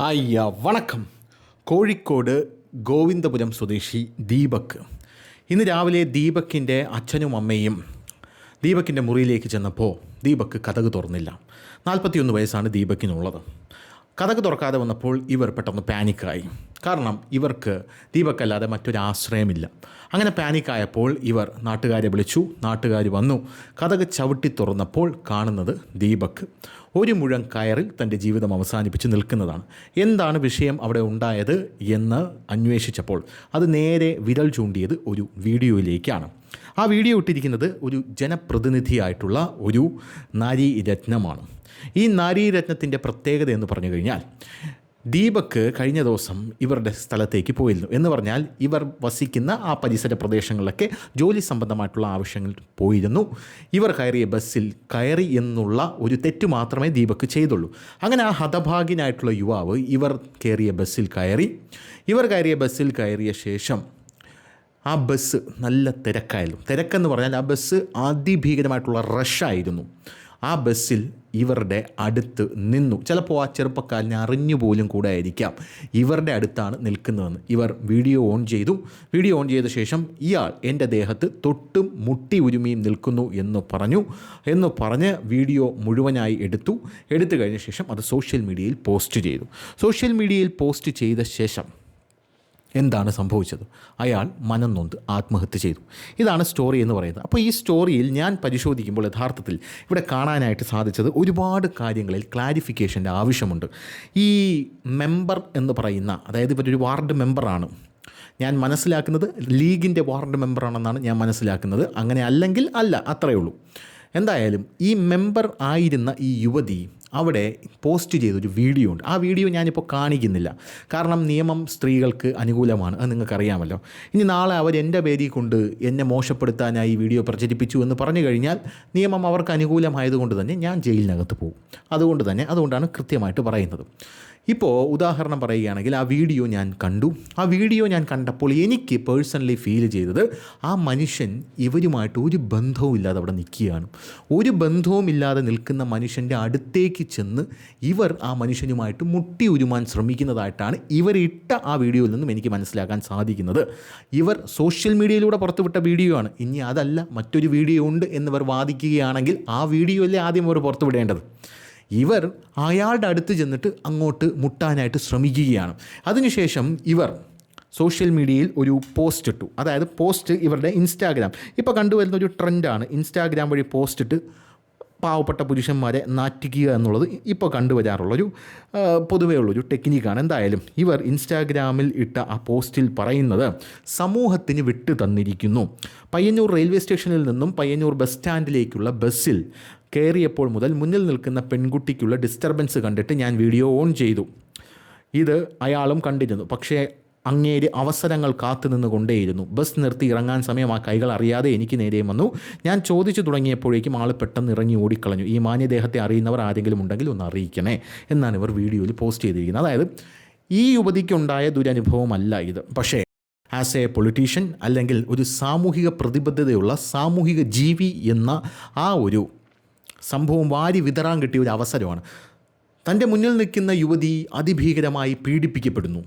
അയ്യ വണക്കം. കോഴിക്കോട് ഗോവിന്ദപുരം സ്വദേശി ദീപക്. ഇന്ന് രാവിലെ ദീപക്കിന്റെ അച്ഛനും അമ്മയും ദീപക്കിന്റെ മുറിയിലേക്ക് ചെന്നപ്പോൾ ദീപക് കഥക് തുറന്നില്ല. നാൽപ്പത്തിയൊന്ന് വയസ്സാണ് ദീപക്കിനുള്ളത്. കഥക് തുറക്കാതെ വന്നപ്പോൾ ഇവർ പെട്ടെന്ന് പാനിക്കായി. കാരണം ഇവർക്ക് ദീപക്കല്ലാതെ മറ്റൊരു ആശ്രയമില്ല. അങ്ങനെ പാനിക്കായപ്പോൾ ഇവർ നാട്ടുകാരെ വിളിച്ചു. നാട്ടുകാർ വന്നു. കഥക് ചവിട്ടി തുറന്നപ്പോൾ കാണുന്നത് ദീപക്. ഒരു മുഴം കയറിൽ തന്റെ ജീവിതം അവസാനിപ്പിച്ച് നിൽക്കുന്നതാണ്. എന്താണ് വിഷയം അവിടെ ഉണ്ടായത് എന്ന് അന്വേഷിച്ചപ്പോൾ അത് നേരെ വിരൽ ചൂണ്ടിയത് ഒരു വീഡിയോയിലേക്കാണ്. ആ വീഡിയോ ഇട്ടിരിക്കുന്നത് ഒരു ജനപ്രതിനിധിയായിട്ടുള്ള ഒരു നാരീരത്നമാണ്. ഈ നാരീരത്നത്തിന്റെ പ്രത്യേകത എന്ന് പറഞ്ഞു കഴിഞ്ഞാൽ ദീപക്ക് കഴിഞ്ഞ ദിവസം ഇവരുടെ സ്ഥലത്തേക്ക് പോയിരുന്നു. എന്ന് പറഞ്ഞാൽ ഇവർ വസിക്കുന്ന ആ പരിസര പ്രദേശങ്ങളിലൊക്കെ ജോലി സംബന്ധമായിട്ടുള്ള ആവശ്യങ്ങൾ പോയിരുന്നു. ഇവർ കയറിയ ബസ്സിൽ കയറി എന്നുള്ള ഒരു തെറ്റ് മാത്രമേ ദീപക് ചെയ്തുള്ളൂ. അങ്ങനെ ആ ഹതഭാഗ്യനായിട്ടുള്ള യുവാവ് ഇവർ കയറിയ ബസ്സിൽ കയറി. ഇവർ കയറിയ ബസ്സിൽ കയറിയ ശേഷം ആ ബസ് നല്ല തിരക്കായിരുന്നു. തിരക്കെന്ന് പറഞ്ഞാൽ ആ ബസ് അതിഭീകരമായിട്ടുള്ള റഷായിരുന്നു. ആ ബസ്സിൽ ഇവരുടെ അടുത്ത് നിന്നു. ചിലപ്പോൾ ആ ചെറുപ്പക്കാരനെ അറിഞ്ഞു പോലും കൂടെ ആയിരിക്കാം ഇവരുടെ അടുത്താണ് നിൽക്കുന്നതെന്ന് ഇവർ വീഡിയോ ഓൺ ചെയ്തു. വീഡിയോ ഓൺ ചെയ്ത ശേഷം ഇയാൾ എന്റെ ദേഹത്ത് തൊട്ടും മുട്ടി ഉരുമിയും നിൽക്കുന്നു എന്ന് പറഞ്ഞു. എന്ന് പറഞ്ഞ് വീഡിയോ മുഴുവനായി എടുത്തു. എടുത്തു കഴിഞ്ഞ ശേഷം അത് സോഷ്യൽ മീഡിയയിൽ പോസ്റ്റ് ചെയ്തു. സോഷ്യൽ മീഡിയയിൽ പോസ്റ്റ് ചെയ്ത ശേഷം എന്താണ് സംഭവിച്ചത്? അയാൾ മനം നൊന്ത് ആത്മഹത്യ ചെയ്തു. ഇതാണ് സ്റ്റോറി എന്ന് പറയുന്നത്. അപ്പോൾ ഈ സ്റ്റോറിയിൽ ഞാൻ പരിശോധിക്കുമ്പോൾ യഥാർത്ഥത്തിൽ ഇവിടെ കാണാനായിട്ട് സാധിച്ചത് ഒരുപാട് കാര്യങ്ങളിൽ ക്ലാരിഫിക്കേഷന്റെ ആവശ്യമുണ്ട്. ഈ മെമ്പർ എന്ന് പറയുന്ന അതായത് ഇവരൊരു വാർഡ് മെമ്പറാണ് ഞാൻ മനസ്സിലാക്കുന്നത് ലീഗിന്റെ വാർഡ് മെമ്പറാണെന്നാണ് ഞാൻ മനസ്സിലാക്കുന്നത്. അങ്ങനെ അല്ലെങ്കിൽ അല്ല അത്രയേ ഉള്ളൂ. എന്തായാലും ഈ മെമ്പർ ആയിരുന്ന ഈ യുവതി അവിടെ പോസ്റ്റ് ചെയ്തൊരു വീഡിയോ ഉണ്ട്. ആ വീഡിയോ ഞാനിപ്പോൾ കാണിക്കുന്നില്ല. കാരണം നിയമം സ്ത്രീകൾക്ക് അനുകൂലമാണ്. അത് നിങ്ങൾക്കറിയാമല്ലോ. ഇനി നാളെ അവർ എന്റെ പേരിൽ കൊണ്ട് എന്നെ മോശപ്പെടുത്താനായി ഈ വീഡിയോ പ്രചരിപ്പിച്ചു എന്ന് പറഞ്ഞു കഴിഞ്ഞാൽ നിയമം അവർക്ക് അനുകൂലമായതുകൊണ്ട് തന്നെ ഞാൻ ജയിലിനകത്ത് പോകും. അതുകൊണ്ട് തന്നെ അതുകൊണ്ടാണ് കൃത്യമായിട്ട് പറയുന്നത്. ഇപ്പോൾ ഉദാഹരണം പറയുകയാണെങ്കിൽ ആ വീഡിയോ ഞാൻ കണ്ടു. ആ വീഡിയോ ഞാൻ കണ്ടപ്പോൾ എനിക്ക് പേഴ്സണലി ഫീൽ ചെയ്തത് ആ മനുഷ്യൻ ഇവരുമായിട്ട് ഒരു ബന്ധവും ഇല്ലാതെ അവിടെ നിൽക്കുകയാണ്. ഒരു ബന്ധവും ഇല്ലാതെ നിൽക്കുന്ന മനുഷ്യന്റെ അടുത്തേക്ക് ചെന്ന് ഇവർ ആ മനുഷ്യനുമായിട്ട് മുട്ടി ഉരുമാൻ ശ്രമിക്കുന്നതായിട്ടാണ് ഇവരിട്ട ആ വീഡിയോയിൽ നിന്നും എനിക്ക് മനസ്സിലാക്കാൻ സാധിക്കുന്നത്. ഇവർ സോഷ്യൽ മീഡിയയിലൂടെ പുറത്തുവിട്ട വീഡിയോ ആണ് ഇനി അതല്ല മറ്റൊരു വീഡിയോ ഉണ്ട് എന്നിവർ വാദിക്കുകയാണെങ്കിൽ ആ വീഡിയോ അല്ലേ ആദ്യം അവർ പുറത്തുവിടേണ്ടത്. ഇവർ അയാളുടെ അടുത്ത് ചെന്നിട്ട് അങ്ങോട്ട് മുട്ടാനായിട്ട് ശ്രമിക്കുകയാണ്. അതിനുശേഷം ഇവർ സോഷ്യൽ മീഡിയയിൽ ഒരു പോസ്റ്റ് ഇട്ടു. അതായത് പോസ്റ്റ് ഇവരുടെ ഇൻസ്റ്റാഗ്രാം ഇപ്പോൾ കണ്ടുവരുന്ന ഒരു ട്രെൻഡാണ് ഇൻസ്റ്റാഗ്രാം വഴി പോസ്റ്റ് ഇട്ട് പാവപ്പെട്ട പുരുഷന്മാരെ നാറ്റിക്കുക എന്നുള്ളത് ഇപ്പോൾ കണ്ടുവരാറുള്ളൊരു പൊതുവേ ഉള്ളൊരു ടെക്നിക്കാണ് എന്തായാലും ഇവർ ഇൻസ്റ്റാഗ്രാമിൽ ഇട്ട ആ പോസ്റ്റിൽ പറയുന്നത് സമൂഹത്തിന് വിട്ടു തന്നിരിക്കുന്നു. പയ്യന്നൂർ റെയിൽവേ സ്റ്റേഷനിൽ നിന്നും പയ്യന്നൂർ ബസ് സ്റ്റാൻഡിലേക്കുള്ള ബസ്സിൽ കയറിയപ്പോൾ മുതൽ മുന്നിൽ നിൽക്കുന്ന പെൺകുട്ടിക്കുള്ള ഡിസ്റ്റർബൻസ് കണ്ടിട്ട് ഞാൻ വീഡിയോ ഓൺ ചെയ്തു. ഇത് അയാളും കണ്ടിരുന്നു. പക്ഷേ അങ്ങേര് അവസരങ്ങൾ കാത്തു നിന്ന് കൊണ്ടേയിരുന്നു ബസ് നിർത്തി ഇറങ്ങാൻ സമയം ആ കൈകൾ അറിയാതെ എനിക്ക് നേരെയും വന്നു. ഞാൻ ചോദിച്ചു തുടങ്ങിയപ്പോഴേക്കും ആൾ പെട്ടെന്ന് ഇറങ്ങി ഓടിക്കളഞ്ഞു. ഈ മാന്യദേഹത്തെ അറിയുന്നവർ ആരെങ്കിലും ഉണ്ടെങ്കിൽ ഒന്ന് അറിയിക്കണേ എന്നാണ് ഇവർ വീഡിയോയിൽ പോസ്റ്റ് ചെയ്തിരിക്കുന്നത്. അതായത് ഈ യുവതിക്കുണ്ടായ ദുരനുഭവമല്ല ഇത്. പക്ഷേ ആസ് എ പൊളിറ്റീഷ്യൻ അല്ലെങ്കിൽ ഒരു സാമൂഹിക പ്രതിബദ്ധതയുള്ള സാമൂഹിക ജീവി എന്ന ആ ഒരു സംഭവം വാരി വിതറാൻ കിട്ടിയ ഒരു അവസരമാണ്. തന്റെ മുന്നിൽ നിൽക്കുന്ന യുവതി അതിഭീകരമായി പീഡിപ്പിക്കപ്പെടുന്നു.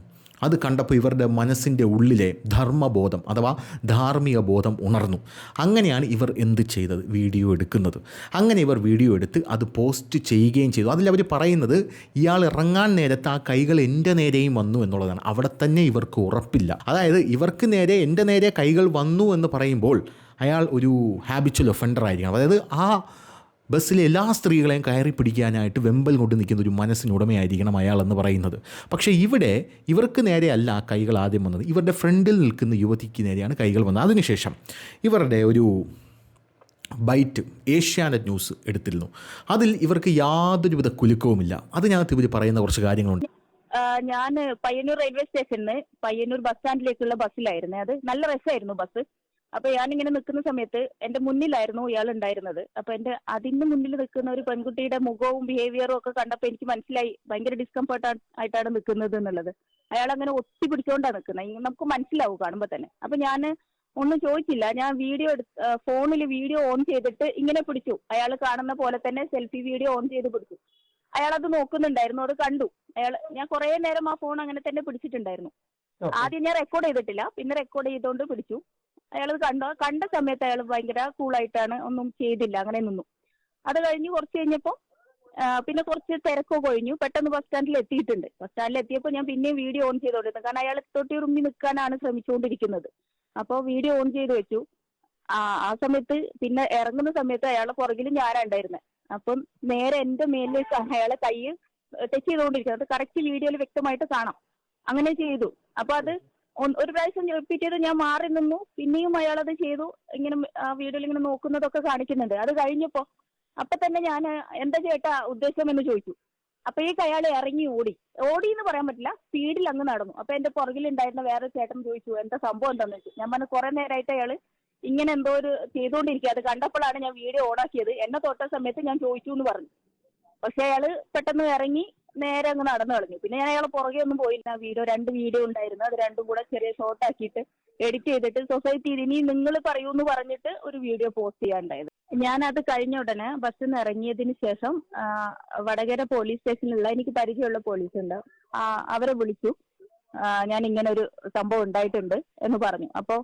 അത് കണ്ടപ്പോൾ ഇവരുടെ മനസ്സിന്റെ ഉള്ളിലെ ധർമ്മബോധം അഥവാ ധാർമ്മിക ബോധം ഉണർന്നു. അങ്ങനെയാണ് ഇവർ എന്ത് ചെയ്തത്? വീഡിയോ എടുക്കുന്നത്. അങ്ങനെ ഇവർ വീഡിയോ എടുത്ത് അത് പോസ്റ്റ് ചെയ്യുകയും ചെയ്തു. അതിൽ അവർ പറയുന്നത് ഇയാൾ ഇറങ്ങാൻ നേരത്ത് ആ കൈകൾ എന്റെ നേരെയും വന്നു എന്നുള്ളതാണ്. അവിടെ തന്നെ ഇവർക്ക് ഉറപ്പില്ല. അതായത് ഇവർക്ക് നേരെ എന്റെ നേരെ കൈകൾ വന്നു എന്ന് പറയുമ്പോൾ അയാൾ ഒരു ഹാബിച്വൽ ഒഫൻഡർ ആയിരിക്കണം. അതായത് ആ ബസ്സിലെ എല്ലാ സ്ത്രീകളെയും കയറി പിടിക്കാനായിട്ട് വെമ്പൽ കൊണ്ട് നിൽക്കുന്ന ഒരു മനസ്സിനുടമയായിരിക്കണം അയാളെന്ന് പറയുന്നത്. പക്ഷേ ഇവിടെ ഇവർക്ക് നേരെയല്ല കൈകൾ ആദ്യം വന്നത്. ഇവരുടെ ഫ്രണ്ടിൽ നിൽക്കുന്ന യുവതിക്ക് നേരെയാണ് കൈകൾ വന്നത്. അതിനുശേഷം ഇവരുടെ ഒരു ബൈറ്റ് ഏഷ്യാനെറ്റ് ന്യൂസ് എടുത്തിരുന്നു. അതിൽ ഇവർക്ക് യാതൊരുവിധ കുലുക്കവുമില്ല. അതിനകത്ത് ഇവർ പറയുന്ന കുറച്ച് കാര്യങ്ങളുണ്ട്. ഞാൻ പയ്യന്നൂർ റെയിൽവേ സ്റ്റേഷനിൽ പയ്യന്നൂർ ബസ് സ്റ്റാൻഡിലേക്കുള്ള ബസ്സിലായിരുന്നു. അത് നല്ല രസമായിരുന്നു ബസ്. അപ്പൊ ഇങ്ങനെ നിൽക്കുന്ന സമയത്ത് എന്റെ മുന്നിലായിരുന്നു ഇയാൾ ഉണ്ടായിരുന്നത് അപ്പൊ എന്റെ അതിന്റെ മുന്നിൽ നിൽക്കുന്ന ഒരു പെൺകുട്ടിയുടെ മുഖവും ബിഹേവിയറും ഒക്കെ കണ്ടപ്പോ എനിക്ക് മനസ്സിലായി ഭയങ്കര ഡിസ്കംഫർട്ട് ആയിട്ടാണ് നിൽക്കുന്നത് എന്നുള്ളത്. അയാൾ അങ്ങനെ ഒട്ടി പിടിച്ചോണ്ടാണ് നിൽക്കുന്നത്. നമുക്ക് മനസ്സിലാവും കാണുമ്പോ തന്നെ. അപ്പൊ ഞാൻ ഒന്നും ചോദിച്ചില്ല. ഞാൻ വീഡിയോ എടുത്ത് ഫോണിൽ വീഡിയോ ഓൺ ചെയ്തിട്ട് ഇങ്ങനെ പിടിച്ചു. അയാൾ കാണുന്ന പോലെ തന്നെ സെൽഫി വീഡിയോ ഓൺ ചെയ്ത് പിടിച്ചു. അയാൾ അത് നോക്കുന്നുണ്ടായിരുന്നു. അത് കണ്ടു. അയാൾ ഞാൻ കുറെ നേരം ആ ഫോൺ അങ്ങനെ തന്നെ പിടിച്ചിട്ടുണ്ടായിരുന്നു. ആദ്യം ഞാൻ റെക്കോർഡ് ചെയ്തിട്ടില്ല. പിന്നെ റെക്കോർഡ് ചെയ്തുകൊണ്ട് പിടിച്ചു. അയാൾ കണ്ടു കണ്ട സമയത്ത് അയാൾ ഭയങ്കര കൂളായിട്ടാണ് ഒന്നും ചെയ്തില്ല അങ്ങനെ നിന്നു. അത് കഴിഞ്ഞ് കുറച്ച് കഴിഞ്ഞപ്പോൾ പിന്നെ കുറച്ച് തിരക്കൊക്കെ കഴിഞ്ഞു പെട്ടെന്ന് ബസ് സ്റ്റാൻഡിൽ എത്തിയിട്ടുണ്ട്. ബസ് സ്റ്റാൻഡിൽ എത്തിയപ്പോൾ ഞാൻ പിന്നെയും വീഡിയോ ഓൺ ചെയ്തോണ്ടിരുന്നു. കാരണം അയാൾ തൊട്ടി ഉറുമ്പി നിൽക്കാനാണ് ശ്രമിച്ചുകൊണ്ടിരിക്കുന്നത്. അപ്പോൾ വീഡിയോ ഓൺ ചെയ്ത് വെച്ചു. ആ ആ സമയത്ത് പിന്നെ ഇറങ്ങുന്ന സമയത്ത് അയാളെ പുറകിൽ ഞാനാ ഉണ്ടായിരുന്നത് അപ്പം നേരെ എന്റെ മേലിലേക്കാണ് അയാളെ കൈ ടച്ച് ചെയ്തുകൊണ്ടിരിക്കുന്നത് അത് കറക്റ്റ് വീഡിയോയിൽ വ്യക്തമായിട്ട് കാണാം. അങ്ങനെ ചെയ്തു. അപ്പൊ അത് ഒരു പ്രാവശ്യം റിപ്പീറ്റ് ചെയ്ത് ഞാൻ മാറി നിന്നു. പിന്നെയും അയാൾ അത് ചെയ്തു. ഇങ്ങനെ ആ വീഡിയോയിൽ ഇങ്ങനെ നോക്കുന്നതൊക്കെ കാണിക്കുന്നുണ്ട്. അത് കഴിഞ്ഞപ്പോ അപ്പൊ തന്നെ ഞാൻ എന്താ ചേട്ടാ ഉദ്ദേശം എന്ന് ചോദിച്ചു. അപ്പൊ ഈ അയാൾ ഇറങ്ങി ഓടി. ഓടി എന്ന് പറയാൻ പറ്റില്ല. സ്പീഡിൽ അങ്ങ് നടന്നു. അപ്പൊ എന്റെ പുറകിലുണ്ടായിരുന്ന വേറെ ചേട്ടൻ ചോദിച്ചു എന്താ സംഭവം എന്താന്ന് വെച്ചു? ഞാൻ പറഞ്ഞു കുറെ നേരമായിട്ട് അയാൾ ഇങ്ങനെ എന്തോ ഒരു ചെയ്തുകൊണ്ടിരിക്കുക അത് കണ്ടപ്പോഴാണ് ഞാൻ വീഡിയോ ഓണാക്കിയത് എന്നെ തൊട്ട സമയത്ത് ഞാൻ ചോദിച്ചു എന്ന് പറഞ്ഞു. പക്ഷെ അയാൾ പെട്ടെന്ന് ഇറങ്ങി നേരെ അങ്ങ് നടന്നു കളഞ്ഞു. പിന്നെ ഞാൻ അയാളെ പുറകെ ഒന്നും പോയില്ല. വീഡിയോ രണ്ട് വീഡിയോ ഉണ്ടായിരുന്നു. അത് രണ്ടും കൂടെ ചെറിയ ഷോർട്ട് ആക്കിയിട്ട് എഡിറ്റ് ചെയ്തിട്ട് സൊസൈറ്റി ഇനി നിങ്ങൾ പറയൂ എന്ന് പറഞ്ഞിട്ട് ഒരു വീഡിയോ പോസ്റ്റ് ചെയ്യാണ്ടായത് ഞാൻ അത് കഴിഞ്ഞ ഉടനെ ബസ്സിൽ നിന്ന് ഇറങ്ങിയതിന് ശേഷം വടകര പോലീസ് സ്റ്റേഷനിലുള്ള എനിക്ക് പരിചയമുള്ള പോലീസ് ഉണ്ട്. അവരെ വിളിച്ചു. ഞാൻ ഇങ്ങനെ ഒരു സംഭവം ഉണ്ടായിട്ടുണ്ട് എന്ന് പറഞ്ഞു. അപ്പോൾ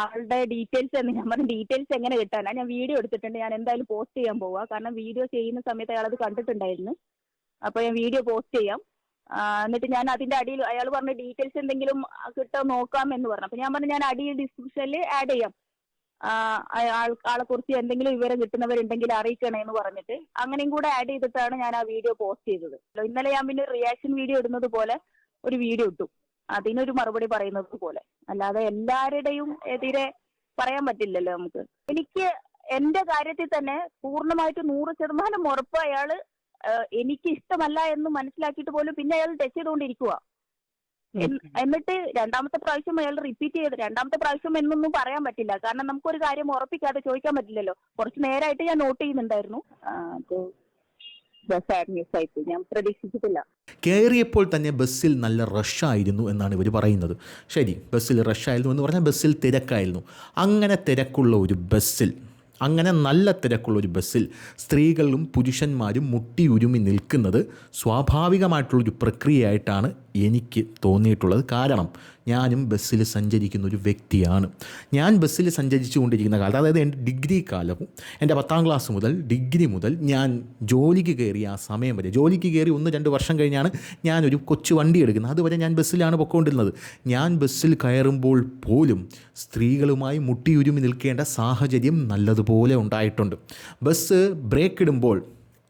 ആളുടെ ഡീറ്റെയിൽസ് എന്ന് ഞാൻ പറഞ്ഞു ഡീറ്റെയിൽസ് എങ്ങനെ കിട്ടാനാ? ഞാൻ വീഡിയോ എടുത്തിട്ടുണ്ട്. ഞാൻ എന്തായാലും പോസ്റ്റ് ചെയ്യാൻ പോവാ. കാരണം വീഡിയോ ചെയ്യുന്ന സമയത്ത് അയാൾ അത് കണ്ടിട്ടുണ്ടായിരുന്നു. അപ്പോൾ ഞാൻ വീഡിയോ പോസ്റ്റ് ചെയ്യാം. എന്നിട്ട് ഞാൻ അതിന്റെ അടിയിൽ അയാൾ പറഞ്ഞ ഡീറ്റെയിൽസ് എന്തെങ്കിലും കിട്ടോ നോക്കാം എന്ന് പറഞ്ഞു. അപ്പൊ ഞാൻ പറഞ്ഞു ഞാൻ അടിയിൽ ഡിസ്ക്രിപ്ഷനിൽ ആഡ് ചെയ്യാം. ആളെ കുറിച്ച് എന്തെങ്കിലും വിവരം കിട്ടുന്നവരുണ്ടെങ്കിൽ അറിയിക്കണേ എന്ന് പറഞ്ഞിട്ട് അങ്ങനെയും കൂടെ ആഡ് ചെയ്തിട്ടാണ് ഞാൻ ആ വീഡിയോ പോസ്റ്റ് ചെയ്തത്. ഇന്നലെ ഞാൻ പിന്നെ റിയാക്ഷൻ വീഡിയോ ഇടുന്നത് പോലെ ഒരു വീഡിയോ ഇട്ടു. അതിനൊരു മറുപടി പറയുന്നത് പോലെ. അല്ലാതെ എല്ലാവരുടെയും എതിരെ പറയാൻ പറ്റില്ലല്ലോ നമുക്ക്. എനിക്ക് എന്റെ കാര്യത്തിൽ തന്നെ പൂർണമായിട്ട് നൂറ് ശതമാനം ഉറപ്പ് അയാൾ എനിക്ക് ഇഷ്ടമല്ല എന്ന് മനസ്സിലാക്കിയിട്ട് പോലും പിന്നെ അയാൾ ടച്ച് ചെയ്തുകൊണ്ടിരിക്കുക എന്നിട്ട് രണ്ടാമത്തെ പ്രാവശ്യം അയാൾ റിപ്പീറ്റ് ചെയ്ത് രണ്ടാമത്തെ പ്രാവശ്യം എന്നൊന്നും പറയാൻ പറ്റില്ല. കാരണം നമുക്കൊരു കാര്യം ഉറപ്പിക്കാതെ ചോദിക്കാൻ പറ്റില്ലല്ലോ. കുറച്ച് നേരമായിട്ട് ഞാൻ നോട്ട് ചെയ്യുന്നുണ്ടായിരുന്നു. അത് ഞാൻ പ്രതീക്ഷിച്ചിട്ടില്ല. കയറിയപ്പോൾ തന്നെ ബസ്സിൽ നല്ല റഷ് ആയിരുന്നു എന്നാണ് ഇവർ പറയുന്നത്. ശരി ബസ്സിൽ റഷ് ആയിരുന്നു എന്ന് പറഞ്ഞാൽ ബസ്സിൽ തിരക്കായിരുന്നു. അങ്ങനെ തിരക്കുള്ള ഒരു ബസ്സിൽ അങ്ങനെ നല്ല തിരക്കുള്ള ഒരു ബസ്സിൽ സ്ത്രീകളും പുരുഷന്മാരും മുട്ടിയുരുമി നിൽക്കുന്നത് സ്വാഭാവികമായിട്ടുള്ളൊരു പ്രക്രിയയായിട്ടാണ് എനിക്ക് തോന്നിയിട്ടുള്ളത്. കാരണം ഞാനും ബസ്സിൽ സഞ്ചരിക്കുന്ന ഒരു വ്യക്തിയാണ്. ഞാൻ ബസ്സിൽ സഞ്ചരിച്ചു കൊണ്ടിരിക്കുന്ന കാലത്ത് അതായത് എന്റെ ഡിഗ്രി കാലവും എന്റെ പത്താം ക്ലാസ് മുതൽ ഡിഗ്രി മുതൽ ഞാൻ ജോലിക്ക് കയറി ആ സമയം വരെ ജോലിക്ക് കയറി ഒന്ന് രണ്ട് വർഷം കഴിഞ്ഞാണ് ഞാനൊരു കൊച്ചു വണ്ടി എടുക്കുന്നത്. അതുവരെ ഞാൻ ബസ്സിലാണ് പൊയ്ക്കൊണ്ടിരുന്നത് ഞാൻ ബസ്സിൽ കയറുമ്പോൾ പോലും സ്ത്രീകളുമായി മുട്ടിയുരുമി നിൽക്കേണ്ട സാഹചര്യം നല്ലതുപോലെ ഉണ്ടായിട്ടുണ്ട്. ബസ് ബ്രേക്ക് ഇടുമ്പോൾ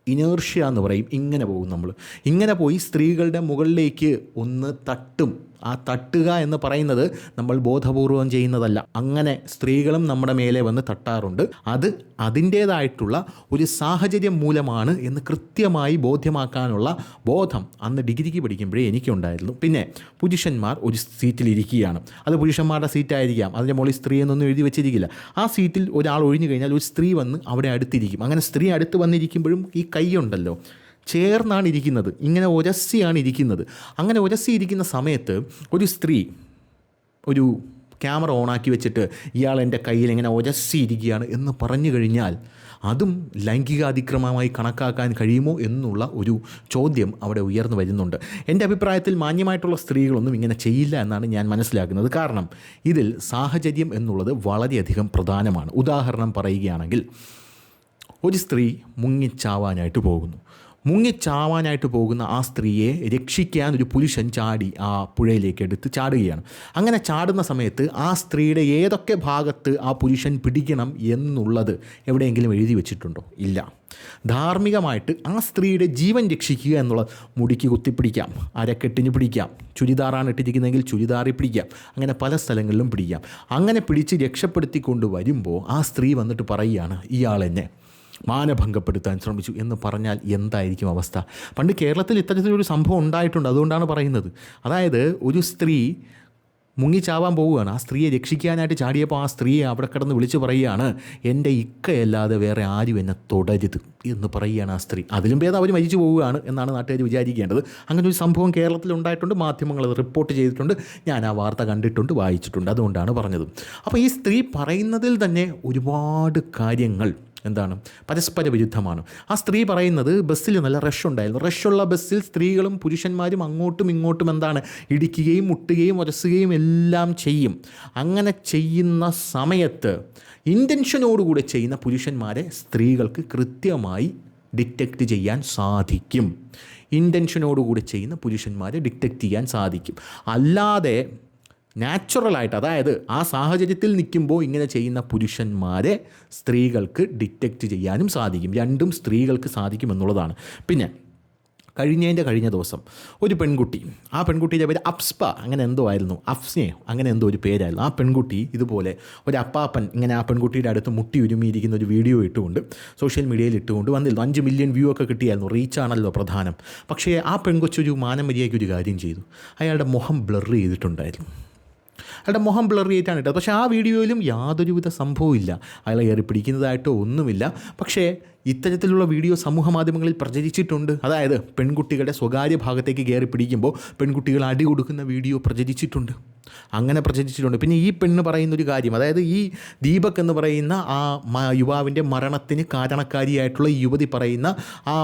ഇനേർഷ്യ എന്ന് പറയും. ഇങ്ങനെ പോകും നമ്മൾ ഇങ്ങനെ പോയി സ്ത്രീകളുടെ മുകളിലേക്ക് ഒന്ന് തട്ടും. ആ തട്ടുക എന്ന് പറയുന്നത് നമ്മൾ ബോധപൂർവം ചെയ്യുന്നതല്ല. അങ്ങനെ സ്ത്രീകളും നമ്മുടെ മേലെ വന്ന് തട്ടാറുണ്ട്. അത് അതിന്റേതായിട്ടുള്ള ഒരു സാഹചര്യം മൂലമാണ് എന്ന് കൃത്യമായി ബോധ്യമാക്കാനുള്ള ബോധം അന്ന് ഡിഗ്രിക്ക് പഠിക്കുമ്പോഴേ എനിക്കുണ്ടായിരുന്നു. പിന്നെ പുരുഷന്മാർ ഒരു സീറ്റിലിരിക്കുകയാണ്. അത് പുരുഷന്മാരുടെ സീറ്റായിരിക്കാം. അതിന്റെ മുകളിൽ സ്ത്രീ എന്നൊന്നും എഴുതി വെച്ചിരിക്കില്ല. ആ സീറ്റിൽ ഒരാൾ ഒഴിഞ്ഞു കഴിഞ്ഞാൽ ഒരു സ്ത്രീ വന്ന് അവിടെ അടുത്തിരിക്കും. അങ്ങനെ സ്ത്രീ അടുത്ത് വന്നിരിക്കുമ്പോഴും ഈ കൈയുണ്ടല്ലോ ചേർന്നാണ് ഇരിക്കുന്നത് ഇങ്ങനെ ഉരസിയാണ് ഇരിക്കുന്നത് അങ്ങനെ ഉരസി ഇരിക്കുന്ന സമയത്ത് ഒരു സ്ത്രീ ഒരു ക്യാമറ ഓണാക്കി വെച്ചിട്ട് ഇയാൾ എന്റെ കയ്യിൽ ഇങ്ങനെ ഉരസിയിരിക്കുകയാണ് എന്ന് പറഞ്ഞു കഴിഞ്ഞാൽ അതും ലൈംഗികാതിക്രമമായി കണക്കാക്കാൻ കഴിയുമോ എന്നുള്ള ഒരു ചോദ്യം അവിടെ ഉയർന്നു വരുന്നുണ്ട്. എന്റെ അഭിപ്രായത്തിൽ മാന്യമായിട്ടുള്ള സ്ത്രീകളൊന്നും ഇങ്ങനെ ചെയ്യില്ല എന്നാണ് ഞാൻ മനസ്സിലാക്കുന്നത്. കാരണം ഇതിൽ സാഹചര്യം എന്നുള്ളത് വളരെയധികം പ്രധാനമാണ്. ഉദാഹരണം പറയുകയാണെങ്കിൽ ഒരു സ്ത്രീ മുങ്ങിച്ചാവാനായിട്ട് പോകുന്നു. മുങ്ങിച്ചാവാനായിട്ട് പോകുന്ന ആ സ്ത്രീയെ രക്ഷിക്കാൻ ഒരു പുരുഷൻ ചാടി ആ പുഴയിലേക്ക് എടുത്ത് ചാടുകയാണ്. അങ്ങനെ ചാടുന്ന സമയത്ത് ആ സ്ത്രീയുടെ ഏതൊക്കെ ഭാഗത്ത് ആ പുരുഷൻ പിടിക്കണം എന്നുള്ളത് എവിടെയെങ്കിലും എഴുതി വെച്ചിട്ടുണ്ടോ? ഇല്ല. ധാർമ്മികമായിട്ട് ആ സ്ത്രീയുടെ ജീവൻ രക്ഷിക്കുക എന്നുള്ള മുടിക്ക് കുത്തിപ്പിടിക്കാം. അരക്കെട്ടിന് പിടിക്കാം. ചുരിദാറാണ് ഇട്ടിരിക്കുന്നതെങ്കിൽ ചുരിദാറിൽ പിടിക്കാം. അങ്ങനെ പല സ്ഥലങ്ങളിലും പിടിക്കാം. അങ്ങനെ പിടിച്ച് രക്ഷപ്പെടുത്തിക്കൊണ്ട് വരുമ്പോൾ ആ സ്ത്രീ വന്നിട്ട് പറയുകയാണ് ഇയാളെന്നെ മാനഭംഗപ്പെടുത്താൻ ശ്രമിച്ചു എന്ന് പറഞ്ഞാൽ എന്തായിരിക്കും അവസ്ഥ? പണ്ട് കേരളത്തിൽ ഇത്തരത്തിലൊരു സംഭവം ഉണ്ടായിട്ടുണ്ട് അതുകൊണ്ടാണ് പറയുന്നത്. അതായത് ഒരു സ്ത്രീ മുങ്ങിച്ചാവാൻ പോവുകയാണ്. ആ സ്ത്രീയെ രക്ഷിക്കാനായിട്ട് ചാടിയപ്പോൾ ആ സ്ത്രീയെ അവിടെ കിടന്ന് വിളിച്ച് പറയുകയാണ് എന്റെ ഇക്കയല്ലാതെ വേറെ ആരും എന്നെ തുടരുത് എന്ന് പറയുകയാണ് ആ സ്ത്രീ. അതിലും ഭേദം അവർ മരിച്ചു പോവുകയാണ് എന്നാണ് നാട്ടുകാർ വിചാരിക്കേണ്ടത്. അങ്ങനെ ഒരു സംഭവം കേരളത്തിൽ ഉണ്ടായിട്ടുണ്ട് മാധ്യമങ്ങൾ അത് റിപ്പോർട്ട് ചെയ്തിട്ടുണ്ട് ഞാൻ ആ വാർത്ത കണ്ടിട്ടുണ്ട് വായിച്ചിട്ടുണ്ട് അതുകൊണ്ടാണ് പറഞ്ഞത്. അപ്പോൾ ഈ സ്ത്രീ പറയുന്നതിൽ തന്നെ ഒരുപാട് കാര്യങ്ങൾ എന്താണ്? പരസ്പര വിരുദ്ധമാണ് ആ സ്ത്രീ പറയുന്നത് ബസ്സിൽ നല്ല റഷ് ഉണ്ടായിരുന്നു. റഷുള്ള ബസ്സിൽ സ്ത്രീകളും പുരുഷന്മാരും അങ്ങോട്ടും ഇങ്ങോട്ടും എന്താണ്? ഇടിക്കുകയും മുട്ടുകയും ഒരസുകയും എല്ലാം ചെയ്യും. അങ്ങനെ ചെയ്യുന്ന സമയത്ത് ഇന്റൻഷനോടുകൂടെ ചെയ്യുന്ന പുരുഷന്മാരെ സ്ത്രീകൾക്ക് കൃത്യമായി ഡിറ്റക്റ്റ് ചെയ്യാൻ സാധിക്കും. ഇന്റൻഷനോടുകൂടി ചെയ്യുന്ന പുരുഷന്മാരെ ഡിറ്റക്റ്റ് ചെയ്യാൻ സാധിക്കും. അല്ലാതെ നാച്ചുറലായിട്ട് അതായത് ആ സാഹചര്യത്തിൽ നിൽക്കുമ്പോൾ ഇങ്ങനെ ചെയ്യുന്ന പുരുഷന്മാരെ സ്ത്രീകൾക്ക് ഡിറ്റക്റ്റ് ചെയ്യാനും സാധിക്കും. രണ്ടും സ്ത്രീകൾക്ക് സാധിക്കും എന്നുള്ളതാണ്. പിന്നെ കഴിഞ്ഞതിന്റെ കഴിഞ്ഞ ദിവസം ഒരു പെൺകുട്ടി ആ പെൺകുട്ടിയുടെ പേര് അപ്സ്പ അങ്ങനെ എന്തോ ആയിരുന്നു. അഫ്സ്നെ അങ്ങനെ എന്തോ ഒരു പേരായിരുന്നു. ആ പെൺകുട്ടി ഇതുപോലെ ഒരു അപ്പാപ്പൻ ഇങ്ങനെ ആ പെൺകുട്ടിയുടെ അടുത്ത് മുട്ടി ഉരുമിയിരിക്കുന്ന ഒരു വീഡിയോ ഇട്ടുകൊണ്ട് സോഷ്യൽ മീഡിയയിൽ ഇട്ടുകൊണ്ട് വന്നിരുന്നു. അഞ്ച് മില്യൺ വ്യൂ ഒക്കെ കിട്ടിയായിരുന്നു. റീച്ചാണല്ലോ പ്രധാനം. പക്ഷേ ആ പെൺകൊച്ചൊരു മാനമര്യാദയ്ക്ക് ഒരു കാര്യം ചെയ്തു. അയാളുടെ മുഖം ബ്ലർ ചെയ്തിട്ടുണ്ടായിരുന്നു. അയാളുടെ മുഖം ബ്ലർ ചെയ്തിട്ടാണ് ഇട്ടത്. പക്ഷേ ആ വീഡിയോയിലും യാതൊരുവിധ സംഭവമില്ല അയാളെ ഏറി പിടിക്കുന്നതായിട്ടോ ഒന്നുമില്ല. പക്ഷേ ഇത്തരത്തിലുള്ള വീഡിയോ സമൂഹ മാധ്യമങ്ങളിൽ പ്രചരിച്ചിട്ടുണ്ട്. അതായത് പെൺകുട്ടികളുടെ സ്വകാര്യ ഭാഗത്തേക്ക് കയറി പിടിക്കുമ്പോൾ പെൺകുട്ടികൾ അടി കൊടുക്കുന്ന വീഡിയോ പ്രചരിച്ചിട്ടുണ്ട്. അങ്ങനെ പ്രചരിച്ചിട്ടുണ്ട്. പിന്നെ ഈ പെണ്ണ് പറയുന്ന ഒരു കാര്യം അതായത് ഈ ദീപക് എന്ന് പറയുന്ന ആ യുവാവിന്റെ മരണത്തിന് കാരണക്കാരിയായിട്ടുള്ള ഈ യുവതി പറയുന്ന ആ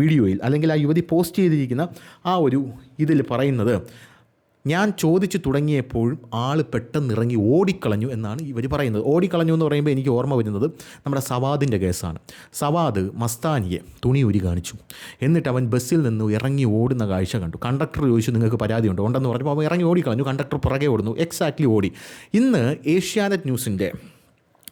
വീഡിയോയിൽ അല്ലെങ്കിൽ ആ യുവതി പോസ്റ്റ് ചെയ്തിരിക്കുന്ന ആ ഒരു ഇതിൽ പറയുന്നത് ഞാൻ ചോദിച്ചു തുടങ്ങിയപ്പോഴും ആൾ പെട്ടെന്ന് ഇറങ്ങി ഓടിക്കളഞ്ഞു എന്നാണ് ഇവർ പറയുന്നത്. ഓടിക്കളഞ്ഞു എന്ന് പറയുമ്പോൾ എനിക്ക് ഓർമ്മ വരുന്നത് നമ്മുടെ സവാദിന്റെ കേസാണ്. സവാദ് മസ്താനിയെ തുണി ഉരി കാണിച്ചു. എന്നിട്ട് അവൻ ബസ്സിൽ നിന്ന് ഇറങ്ങി ഓടുന്ന കാഴ്ച കണ്ടു. കണ്ടക്ടർ ചോദിച്ചു നിങ്ങൾക്ക് പരാതി പരാതിയുണ്ടോ? ഉണ്ടെന്ന് പറഞ്ഞപ്പോൾ അവൻ ഇറങ്ങി ഓടിക്കളഞ്ഞു. കണ്ടക്ടർ പുറകെ ഓടുന്നു. എക്സാക്ട്ലി ഓടി. ഇന്ന് ഏഷ്യാനെറ്റ് ന്യൂസിന്റെ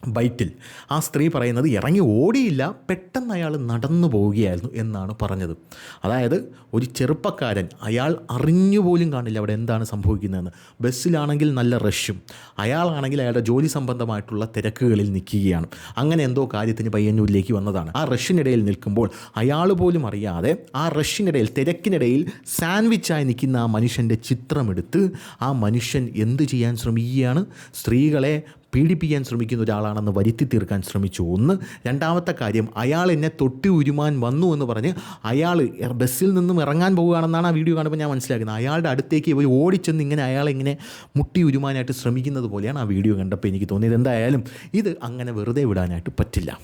ബൈറ്റിൽ ആ സ്ത്രീ പറയുന്നത് ഇറങ്ങി ഓടിയില്ല പെട്ടെന്ന് അയാൾ നടന്നു പോവുകയായിരുന്നു എന്നാണ് പറഞ്ഞത്. അതായത് ഒരു ചെറുപ്പക്കാരൻ അയാൾ അറിഞ്ഞുപോലും കാണില്ല അവിടെ എന്താണ് സംഭവിക്കുന്നതെന്ന്. ബസ്സിലാണെങ്കിൽ നല്ല റഷും അയാളാണെങ്കിൽ അയാളുടെ ജോലി സംബന്ധമായിട്ടുള്ള തിരക്കുകളിൽ നിൽക്കുകയാണ്. അങ്ങനെ എന്തോ കാര്യത്തിന് പയ്യന്നൂരിലേക്ക് വന്നതാണ്. ആ റഷിനിടയിൽ നിൽക്കുമ്പോൾ അയാൾ പോലും അറിയാതെ ആ റഷിനിടയിൽ തിരക്കിനിടയിൽ സാൻഡ്വിച്ചായി നിൽക്കുന്ന ആ മനുഷ്യന്റെ ചിത്രമെടുത്ത് ആ മനുഷ്യൻ എന്ത് ചെയ്യാൻ ശ്രമിക്കുകയാണ്? സ്ത്രീകളെ പീഡിപ്പിക്കാൻ ശ്രമിക്കുന്ന ഒരാളാണെന്ന് വരുത്തി തീർക്കാൻ ശ്രമിച്ചു. ഒന്ന് രണ്ടാമത്തെ കാര്യം അയാൾ എന്നെ തൊട്ടി ഉരുമാൻ വന്നു എന്ന് പറഞ്ഞ് അയാൾ ബസ്സിൽ നിന്നും ഇറങ്ങാൻ പോവുകയാണെന്നാണ് ആ വീഡിയോ കാണുമ്പോൾ ഞാൻ മനസ്സിലാക്കുന്നത്. അയാളുടെ അടുത്തേക്ക് പോയി ഓടിച്ചെന്ന് ഇങ്ങനെ അയാളിങ്ങനെ മുട്ടി ഉരുമാനായിട്ട് ശ്രമിക്കുന്നത് പോലെയാണ് ആ വീഡിയോ കണ്ടപ്പോൾ എനിക്ക് തോന്നിയത്. എന്തായാലും ഇത് അങ്ങനെ വെറുതെ വിടാനായിട്ട് പറ്റില്ല.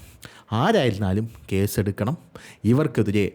ആരായിരുന്നാലും കേസെടുക്കണം. ഇവർക്കെതിരെ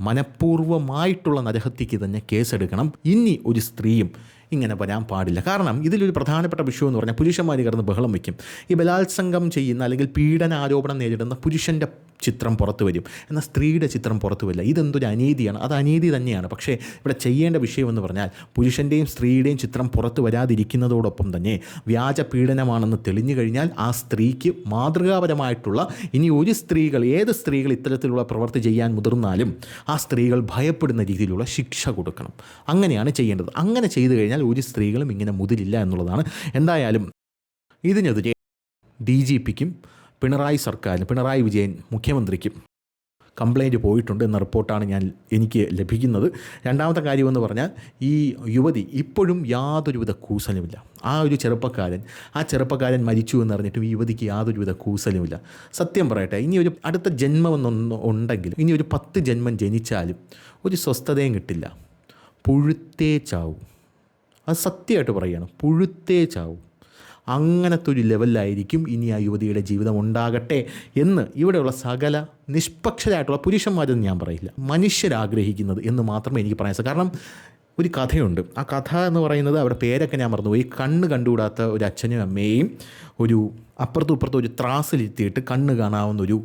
മനഃപൂർവമായിട്ടുള്ള നരഹത്യക്ക് തന്നെ കേസെടുക്കണം. ഇനി ഒരു സ്ത്രീയും ഇങ്ങനെ വരാൻ പാടില്ല. കാരണം ഇതിലൊരു പ്രധാനപ്പെട്ട വിഷയം എന്ന് പറഞ്ഞാൽ പുരുഷന്മാർ കിടന്ന് ബഹളം വയ്ക്കും ഈ ബലാത്സംഗം ചെയ്യുന്ന അല്ലെങ്കിൽ പീഡന ആരോപണം നേരിടുന്ന പുരുഷന്റെ ചിത്രം പുറത്തു വരും. എന്നാൽ സ്ത്രീയുടെ ചിത്രം പുറത്തു വരില്ല. ഇതെന്തൊരു അനീതിയാണ്? അത് അനീതി തന്നെയാണ്. പക്ഷേ ഇവിടെ ചെയ്യേണ്ട വിഷയം എന്ന് പറഞ്ഞാൽ പുരുഷന്റെയും സ്ത്രീയുടെയും ചിത്രം പുറത്തു വരാതിരിക്കുന്നതോടൊപ്പം തന്നെ വ്യാജ പീഡനമാണെന്ന് തെളിഞ്ഞു കഴിഞ്ഞാൽ ആ സ്ത്രീക്ക് മാതൃകാപരമായിട്ടുള്ള ഇനി ഒരു സ്ത്രീകൾ ഏത് സ്ത്രീകൾ ഇത്തരത്തിലുള്ള പ്രവൃത്തി ചെയ്യാൻ മുതിർന്നാലും ആ സ്ത്രീകൾ ഭയപ്പെടുന്ന രീതിയിലുള്ള ശിക്ഷ കൊടുക്കണം. അങ്ങനെയാണ് ചെയ്യേണ്ടത്. അങ്ങനെ ചെയ്തു കഴിഞ്ഞാൽ ഒരു സ്ത്രീകളും ഇങ്ങനെ മുതിരില്ല എന്നുള്ളതാണ്. എന്തായാലും ഇതിനെതിരെ ഡി ജി പിക്കും പിണറായി സർക്കാരിന് പിണറായി വിജയൻ മുഖ്യമന്ത്രിക്കും കംപ്ലൈന്റ് പോയിട്ടുണ്ട് എന്ന റിപ്പോർട്ടാണ് ഞാൻ എനിക്ക് ലഭിക്കുന്നത്. രണ്ടാമത്തെ കാര്യമെന്ന് പറഞ്ഞാൽ ഈ യുവതി ഇപ്പോഴും യാതൊരുവിധ കൂസലുമില്ല. ആ ഒരു ചെറുപ്പക്കാരൻ ആ ചെറുപ്പക്കാരൻ മരിച്ചു എന്നറിഞ്ഞിട്ടും ഈ യുവതിക്ക് യാതൊരുവിധ കൂസലുമില്ല. സത്യം പറയട്ടെ ഇനി ഒരു അടുത്ത ജന്മമെന്നൊന്ന് ഉണ്ടെങ്കിലും ഇനി ഒരു പത്ത് ജന്മം ജനിച്ചാലും ഒരു സ്വസ്ഥതയും കിട്ടില്ല. പുഴുത്തേ ചാവും. അത് സത്യമായിട്ട് പറയുകയാണ് പുഴുത്തേ ചാവും. അങ്ങനത്തെ ഒരു ലെവലിലായിരിക്കും ഇനി ആ യുവതിയുടെ ജീവിതം ഉണ്ടാകട്ടെ എന്ന് ഇവിടെയുള്ള സകല നിഷ്പക്ഷരായിട്ടുള്ള പുരുഷന്മാരെന്ന് ഞാൻ പറയില്ല. മനുഷ്യരാഗ്രഹിക്കുന്നത് എന്ന് മാത്രമേ എനിക്ക് പറയാൻ കാരണം ഒരു കഥയുണ്ട്. ആ കഥ എന്ന് പറയുന്നത് അവിടെ പേരൊക്കെ ഞാൻ മറന്നുപോയി. കണ്ണ് കണ്ടുകൂടാത്ത ഒരു അച്ഛനും അമ്മയും ഒരു അപ്പുറത്തും ഇപ്പുറത്തും ഒരു ത്രാസിലിരുത്തിയിട്ട് കണ്ണ് കാണാവുന്ന ഒരു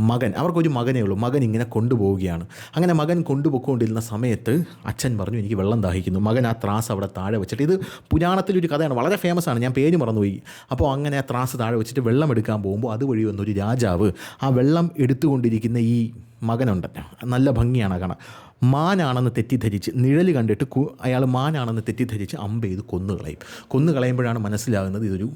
മകൻ അവർക്കൊരു മകനേ ഉള്ളൂ. മകൻ ഇങ്ങനെ കൊണ്ടുപോവുകയാണ്. അങ്ങനെ മകൻ കൊണ്ടുപോയിക്കൊണ്ടിരുന്ന സമയത്ത് അച്ഛൻ പറഞ്ഞു എനിക്ക് വെള്ളം ദാഹിക്കുന്നു. മകൻ ആ ത്രാസ് അവിടെ താഴെ വെച്ചിട്ട് ഇത് പുരാണത്തിലൊരു കഥയാണ്. വളരെ ഫേമസ് ആണ്. ഞാൻ പേര് മറന്നുപോയി. അപ്പോൾ അങ്ങനെ ആ ത്രാസ് താഴെ വെച്ചിട്ട് വെള്ളം എടുക്കാൻ പോകുമ്പോൾ അതുവഴി വന്നൊരു രാജാവ് ആ വെള്ളം എടുത്തുകൊണ്ടിരിക്കുന്ന ഈ മകനുണ്ടല്ലോ നല്ല ഭംഗിയാണ് കാണാൻ മാനാണെന്ന് തെറ്റിദ്ധരിച്ച് നിഴൽ കണ്ടിട്ട് അയാൾ മാനാണെന്ന് തെറ്റിദ്ധരിച്ച് അമ്പ് ചെയ്ത് കൊന്നു കൊന്നുകളയുമ്പോഴാണ് മനസ്സിലാകുന്നത് ഇതൊരു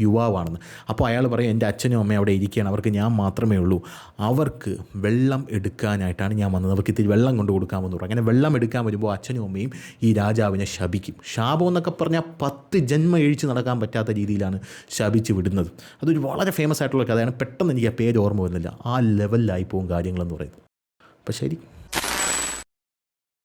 യുവാവാണെന്ന്. അപ്പോൾ അയാൾ പറയും എന്റെ അച്ഛനും അമ്മയും അവിടെ ഇരിക്കുകയാണ്. അവർക്ക് ഞാൻ മാത്രമേ ഉള്ളൂ. അവർക്ക് വെള്ളം എടുക്കാനായിട്ടാണ് ഞാൻ വന്നത്. അവർക്ക് ഇത്തിരി വെള്ളം കൊണ്ട് കൊടുക്കാമെന്ന് പറയും. അങ്ങനെ വെള്ളം എടുക്കാൻ വരുമ്പോൾ അച്ഛനും അമ്മയും ഈ രാജാവിനെ ശപിക്കും. ശാപം എന്നൊക്കെ പറഞ്ഞാൽ പത്ത് ജന്മം എഴിച്ച് നടക്കാൻ പറ്റാത്ത രീതിയിലാണ് ശപിച്ച് വിടുന്നത്. അതൊരു വളരെ ഫേമസ് ആയിട്ടുള്ള കഥയാണ്. പെട്ടെന്ന് എനിക്ക് ആ പേര് ഓർമ്മ വരുന്നില്ല. ആ ലെവലിലായി പോകും കാര്യങ്ങളെന്ന് പറയുന്നത്. അപ്പോൾ ശരി.